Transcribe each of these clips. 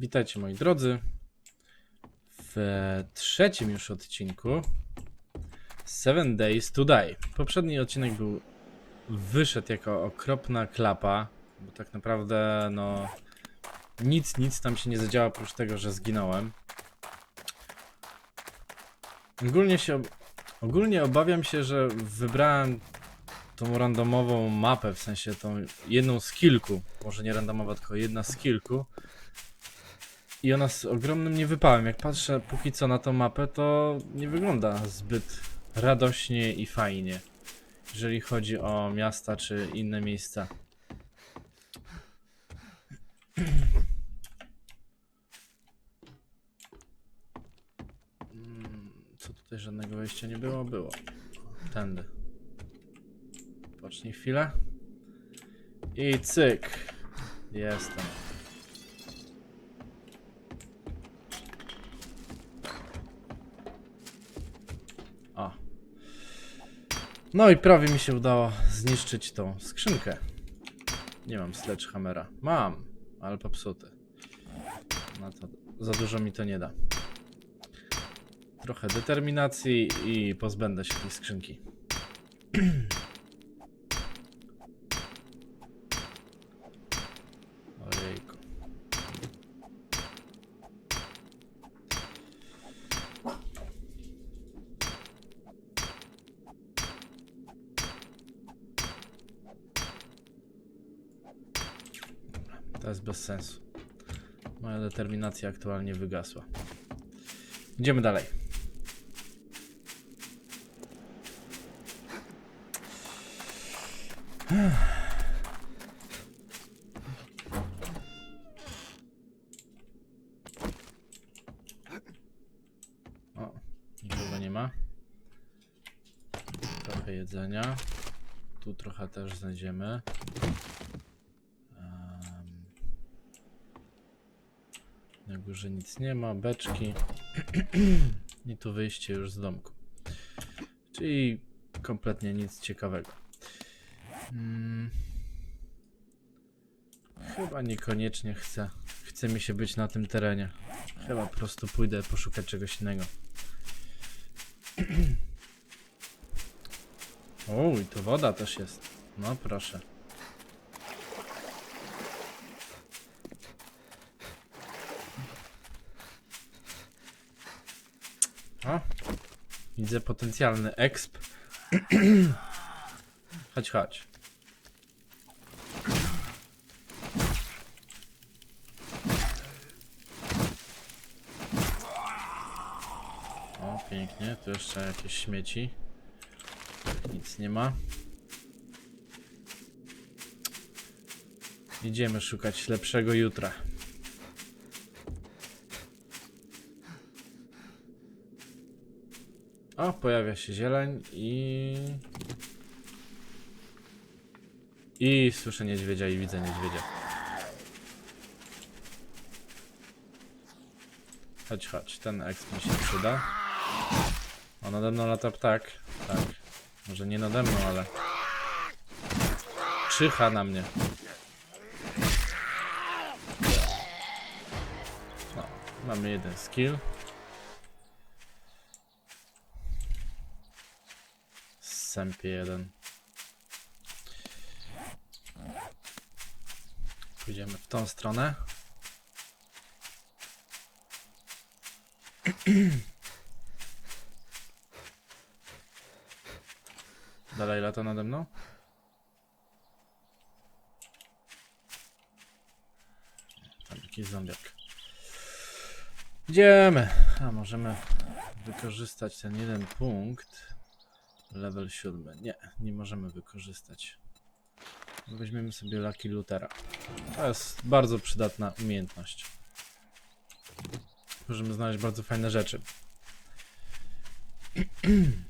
Witajcie moi drodzy w trzecim już odcinku Seven Days to Die. Poprzedni odcinek był wyszedł jako okropna klapa, bo tak naprawdę no nic, nic tam się nie zadziała oprócz tego, że zginąłem. Ogólnie się ogólnie obawiam się, że wybrałem tą randomową mapę, w sensie tą jedną z kilku, może nie randomowa, tylko jedna z kilku. I ona z ogromnym niewypałem. Jak patrzę póki co na tą mapę, to nie wygląda zbyt radośnie i fajnie, jeżeli chodzi o miasta czy inne miejsca. Mm, Co tutaj żadnego wejścia nie było? Było. Tędy. Pocznij chwilę. I cyk. Jestem. No i prawie mi się udało zniszczyć tą skrzynkę. Nie mam sledgehammera. Mam, ale popsuty. No to za dużo mi to nie da. Trochę determinacji i pozbędę się tej skrzynki. Ojejku. Dobra, jest bez sensu. Moja determinacja aktualnie wygasła. Idziemy dalej. O, nikogo nie ma. Trochę jedzenia. Tu trochę też znajdziemy. Górze nic nie ma, beczki. I tu wyjście już z domku. Czyli kompletnie nic ciekawego. Mm. Chyba niekoniecznie chcę. Chce mi się być na tym terenie. Chyba po prostu pójdę poszukać czegoś innego. O, i tu woda też jest. No proszę. O, widzę potencjalny exp. chodź, chodź. O, pięknie. Tu jeszcze jakieś śmieci. Nic nie ma. Idziemy szukać lepszego jutra. O, pojawia się zieleń i... I słyszę niedźwiedzia i widzę niedźwiedzia. Chodź, chodź, ten exp mi się przyda. O, nade mną lata ptak. Tak. Może nie nade mną, ale... Czyha na mnie. No, mamy jeden skill. Sępie jeden. Pójdziemy w tą stronę. Dalej lata nade mną? Tam jakiś zombiak. Idziemy. A możemy wykorzystać ten jeden punkt. Level 7. Nie, nie możemy wykorzystać. Weźmiemy sobie Lucky Lutera. To jest bardzo przydatna umiejętność. Możemy znaleźć bardzo fajne rzeczy.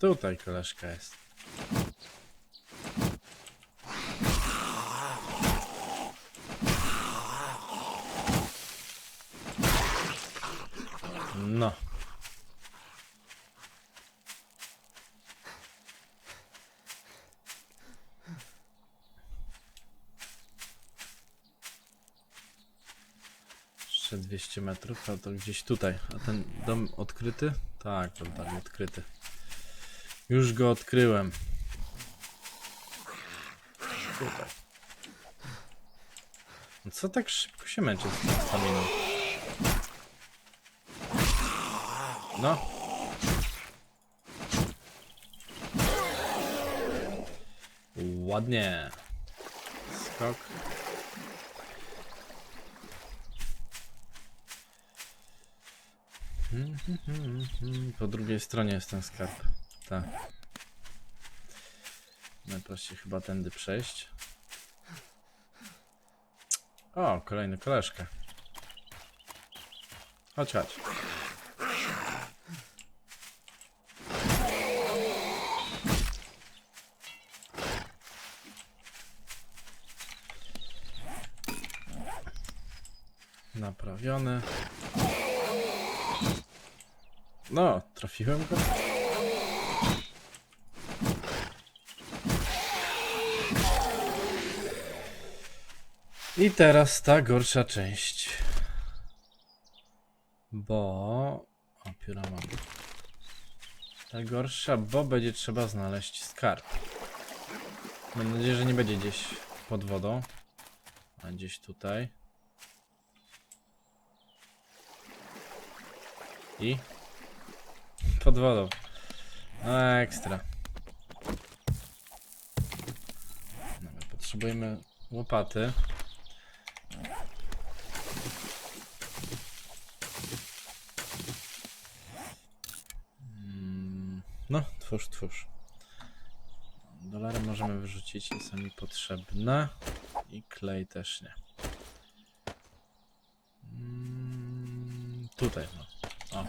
Tutaj koleżka jest. No. Jeszcze 200 metrów, a to gdzieś tutaj. A ten dom odkryty? Tak, to dom odkryty. Już go odkryłem. No co tak szybko się męczy z staminą? No. Ładnie. Skok. Po drugiej stronie jest ten skarb. Tak. Najprościej chyba tędy przejść. O, kolejny koleżka. Chodź, chodź. Naprawiony. No, trafiłem go. I teraz ta gorsza część. Bo... O, pióra mam. Ta gorsza, bo będzie trzeba znaleźć skarb. Mam nadzieję, że nie będzie gdzieś pod wodą. A gdzieś tutaj. I? Pod wodą. Ekstra. Dobra, potrzebujemy łopaty. Mm, No, twórz, twórz. Dolary możemy wyrzucić, nie są mi potrzebne. I klej też nie. Mm, Tutaj, no. O.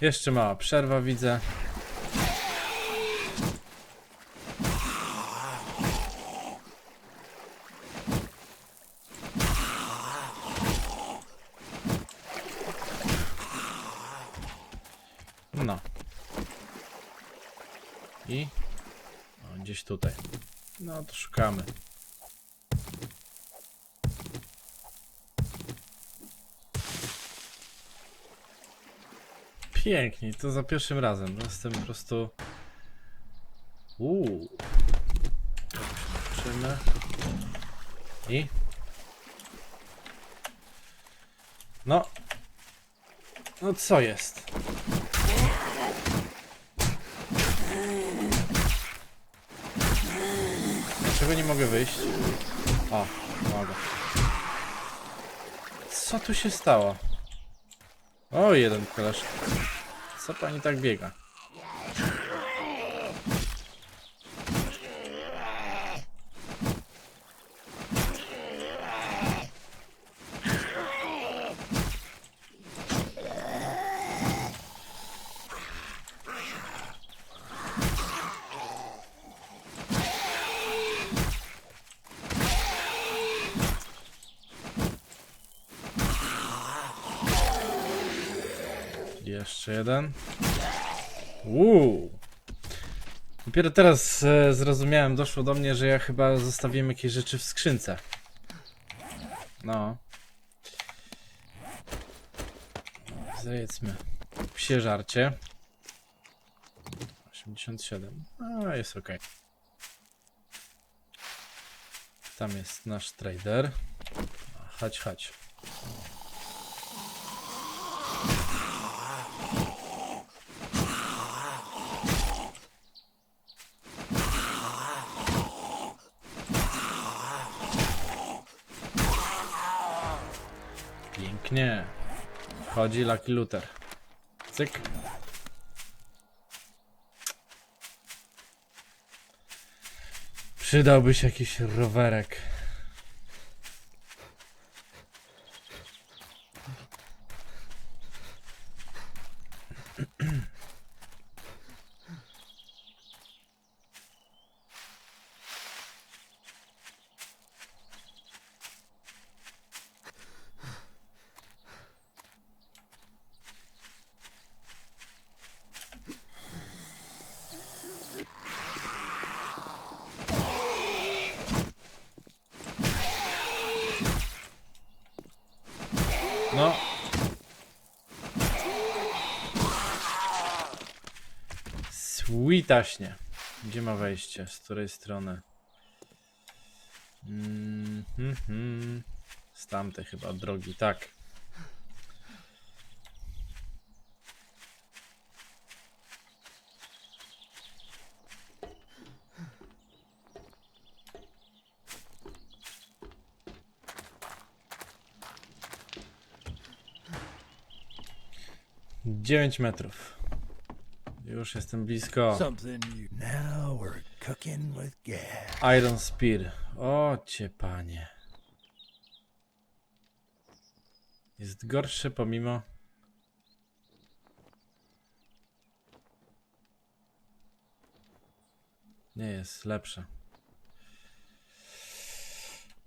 Jeszcze mała przerwa, widzę. No. I? O, gdzieś tutaj. No to szukamy. Pięknie, to za pierwszym razem. Jestem po prostu. Uuu. Zobaczymy. I? No. No co jest? Dlaczego nie mogę wyjść? O, mogę. Co tu się stało? O, jeden koleż. Co pani tak biega? Jeszcze jeden. Uuu. Dopiero teraz e, zrozumiałem, doszło do mnie, że ja chyba zostawiłem jakieś rzeczy w skrzynce. No. Zajedzmy. Psie żarcie. 87. A, jest ok. Tam jest nasz trader. Chodź, chodź. Wchodzi Lucky Luther. Cyk. Przydałby się jakiś rowerek. Sweetaśnie. Gdzie ma wejście? Z której strony? Mm, hmm. Z tamtej chyba drogi, tak. Dziewięć metrów. Już jestem blisko. Something you. Now we're cooking with gas. Iron Spear. O cię panie. Jest gorszy pomimo. Nie jest lepsze.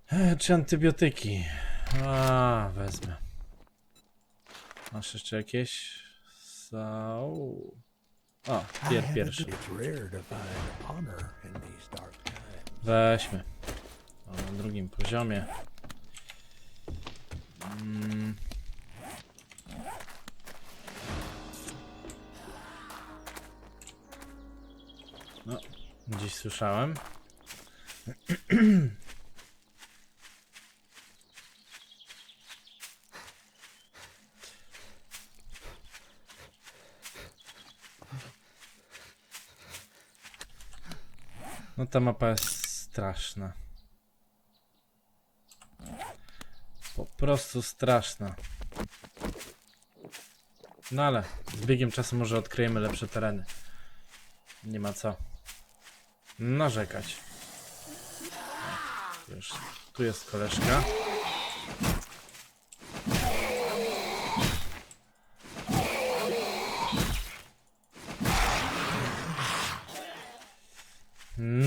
E, czy antybiotyki? A, wezmę. Masz jeszcze jakieś? Są. O, pier pierwszy. Weźmy. O, na drugim poziomie. Mm. No, gdzieś słyszałem. No ta mapa jest straszna. Po prostu straszna. No ale z biegiem czasu może odkryjemy lepsze tereny. Nie ma co narzekać. Już, tu jest koleżka.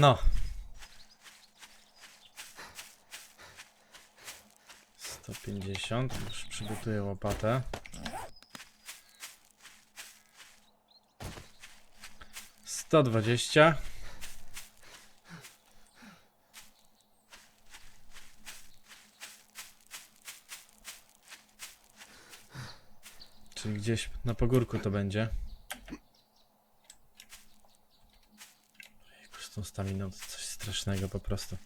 No. 150, już przygotuję łopatę. Sto dwadzieścia. Czyli gdzieś na pogórku to będzie. Jejku, Z tą staminą to coś strasznego po prostu.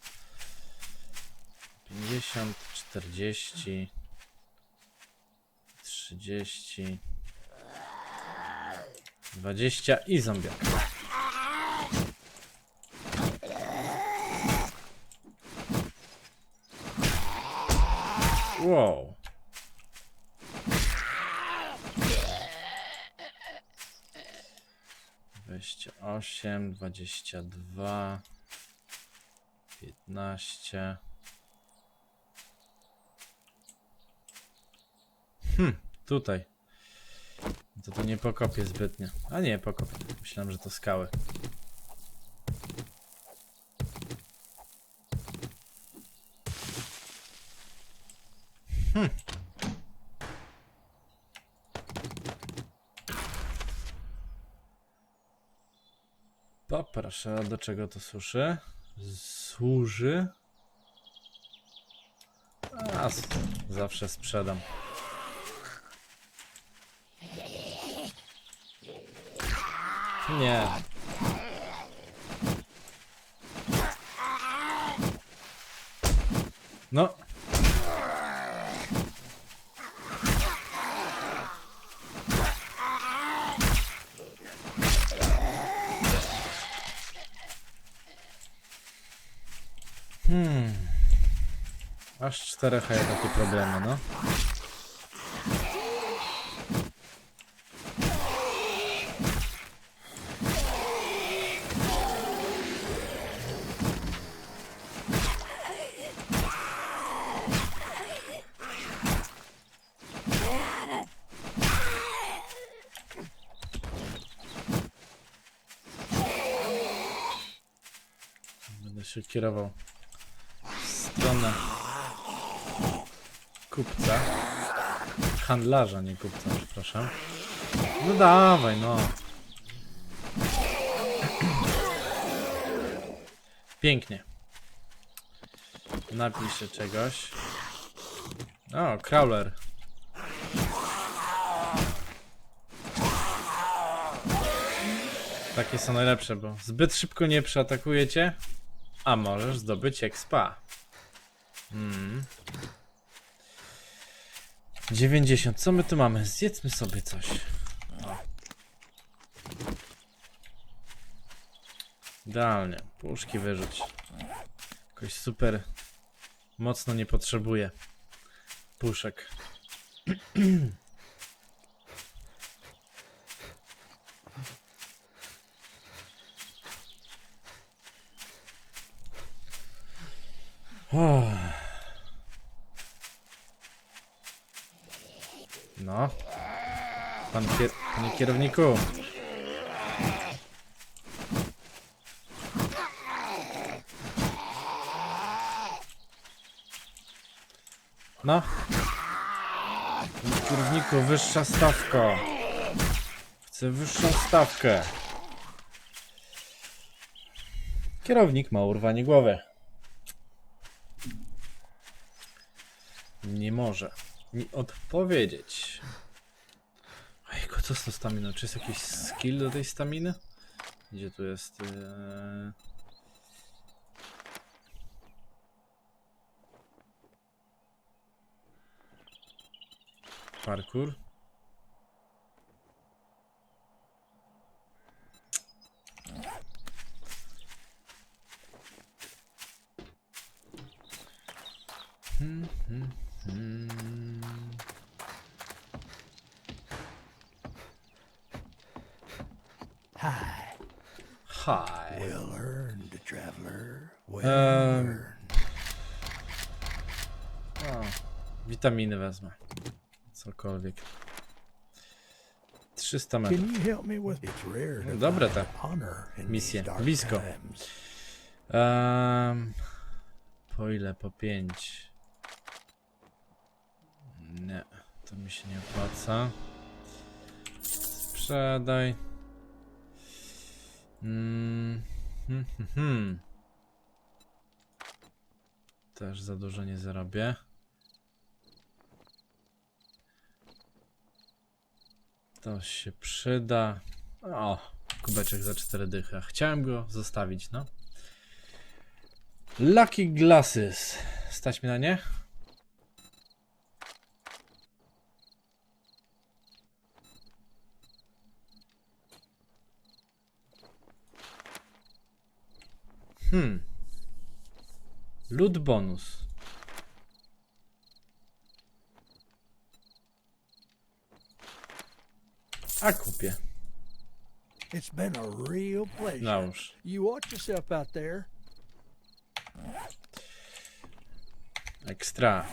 50, 40, 30, 20 i zombiak. Wow. Dwadzieścia osiem, dwadzieścia dwa, piętnaście. Hmm, tutaj. To tu nie pokopię zbytnio. A nie, pokopię. Myślałem, że to skały. Poproszę, do czego to suszy? Służy? A, zawsze sprzedam. Nie. No. Hmm. Aż czterech, a ja takie problemy, no. Będę się kierował handlarza, nie kupca, przepraszam. No dawaj, no. Pięknie. Napij się czegoś. O, crawler. Takie są najlepsze, bo zbyt szybko nie przeatakujecie, a możesz zdobyć expa. Mm. 90. Co my tu mamy? Zjedzmy sobie coś. Idealnie. Puszki wyrzuć. Jakoś super mocno nie potrzebuję puszek. O. No. Pan kier panie kierowniku. No. Panie kierowniku, wyższa stawka. Chcę wyższą stawkę. Kierownik ma urwanie głowy. Nie może mi odpowiedzieć. Co z tą staminą? Czy jest jakiś skill do tej staminy? Gdzie tu jest? Eee... Parkour. Hmm, hmm, hmm. Hi. Hi. Well earned, traveler. Well Um, earned. O, witaminy wezmę. Cokolwiek. 300 metrów. Can you help me with It's rare to Dobre find te honor in misje. Blisko. Um, po ile? Po 5. Nie, to mi się nie opłaca. Sprzedaj. Mm, hmm, hmm, hmm. Też za dużo nie zarobię. To się przyda. O, kubeczek za 4 dychy. Chciałem go zostawić, no. Lucky Glasses. Stać mi na nie? Hmm. Lud bonus. A kupię. It's been a real pleasure. Nałóż. You watch yourself out there. Ekstra.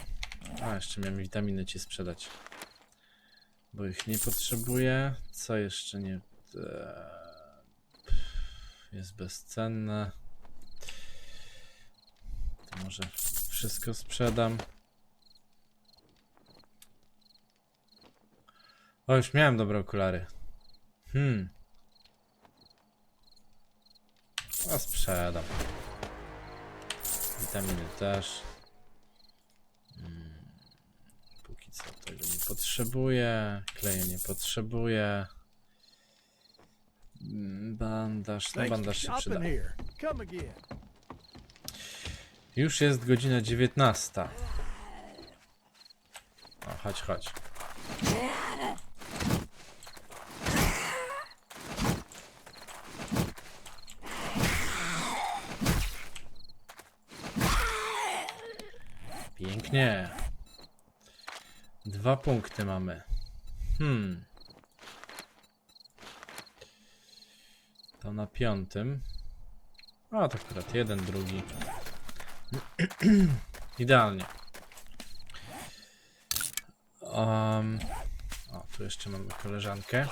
A, jeszcze miałem witaminy ci sprzedać. Bo ich nie potrzebuję. Co jeszcze nie... Eee, Jest bezcenne. Może wszystko sprzedam. O, już miałem dobre okulary. Hmm. A sprzedam. Witaminy też. Póki co tego nie potrzebuję. Kleju nie potrzebuję. Mm, Bandaż, no bandaż się przyda. Już jest godzina 19. O, chodź, chodź. Pięknie. Dwa punkty mamy. Hmm. To na piątym. A, to akurat jeden, drugi. Idealnie. Um, o, tu jeszcze mamy koleżankę.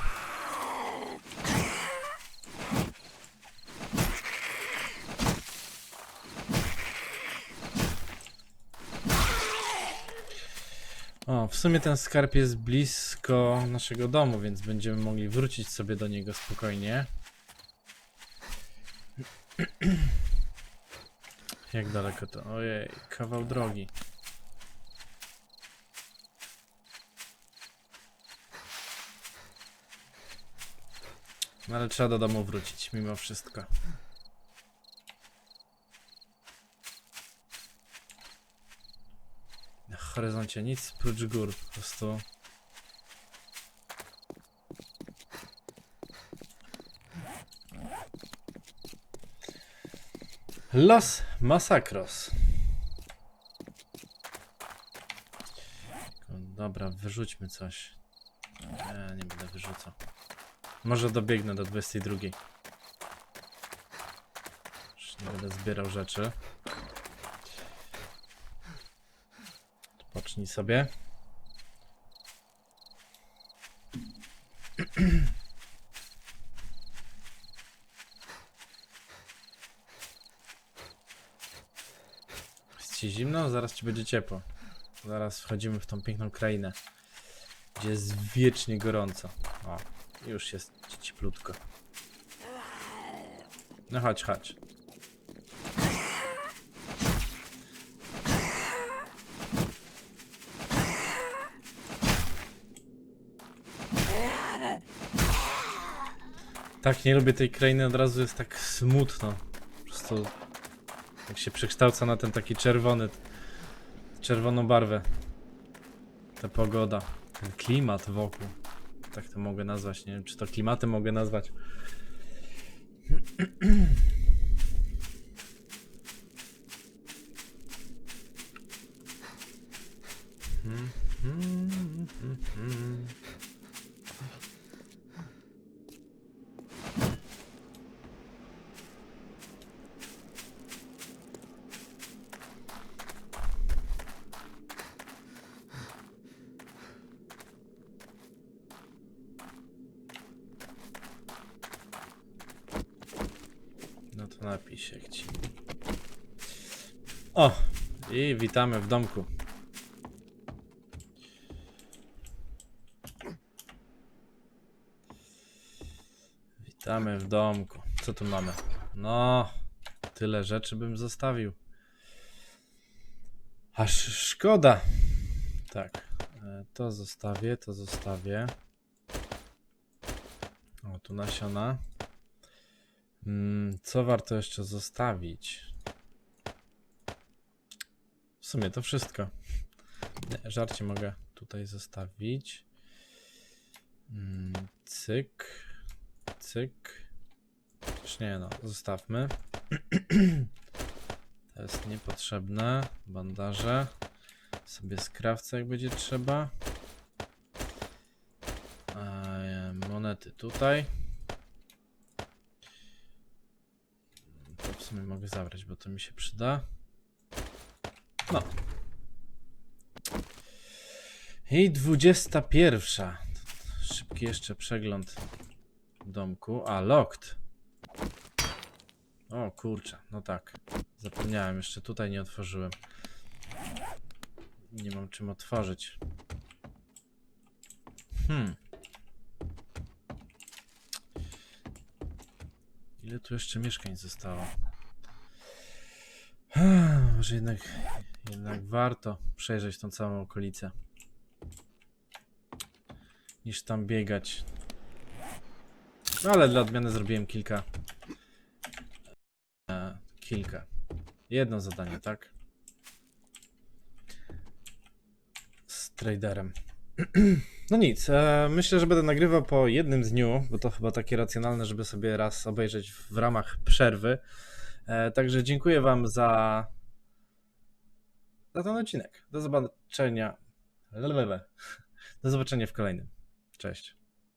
O, w sumie ten skarb jest blisko naszego domu, więc będziemy mogli wrócić sobie do niego spokojnie. Jak daleko to? Ojej, kawał drogi. No ale trzeba do domu wrócić, mimo wszystko. Na horyzoncie nic prócz gór, po prostu. Los Masakros. Dobra, wyrzućmy coś. Nie, nie będę wyrzucał. Może dobiegnę do 22. Już nie będę zbierał rzeczy. Odpocznij sobie. ci zimno? Zaraz ci będzie ciepło. Zaraz wchodzimy w tą piękną krainę. Gdzie jest wiecznie gorąco. O, już jest ci cieplutko. No chodź, chodź. Tak, nie lubię tej krainy, od razu jest tak smutno. Po prostu jak się przekształca na ten taki czerwony, czerwoną barwę. Ta pogoda, ten klimat wokół. Tak to mogę nazwać. Nie wiem, czy to klimatem mogę nazwać. Jak ci. O! I witamy w domku. Witamy w domku. Co tu mamy? No, tyle rzeczy bym zostawił. Aż szkoda. Tak, e, to zostawię, to zostawię. O, tu nasiona. Mm, co warto jeszcze zostawić? W sumie to wszystko. Nie, żarcie mogę tutaj zostawić. Mm, cyk. Cyk. Już nie no, zostawmy. To jest niepotrzebne. Bandaże. Sobie skrawcę jak będzie trzeba. E, monety tutaj. To w sumie mogę zabrać, bo to mi się przyda. No. I 21. Szybki jeszcze przegląd domku. A, locked. O kurczę, no tak. Zapomniałem, jeszcze tutaj nie otworzyłem. Nie mam czym otworzyć. Hmm. Ile tu jeszcze mieszkań zostało? Może jednak, jednak warto przejrzeć tą całą okolicę. Niż tam biegać. No ale dla odmiany zrobiłem kilka. E, kilka. Jedno zadanie, tak? Z traderem. No nic, e, myślę, że będę nagrywał po jednym dniu, bo to chyba takie racjonalne, żeby sobie raz obejrzeć w ramach przerwy. E, także dziękuję Wam za, za ten odcinek. Do zobaczenia. Do zobaczenia w kolejnym. Cześć.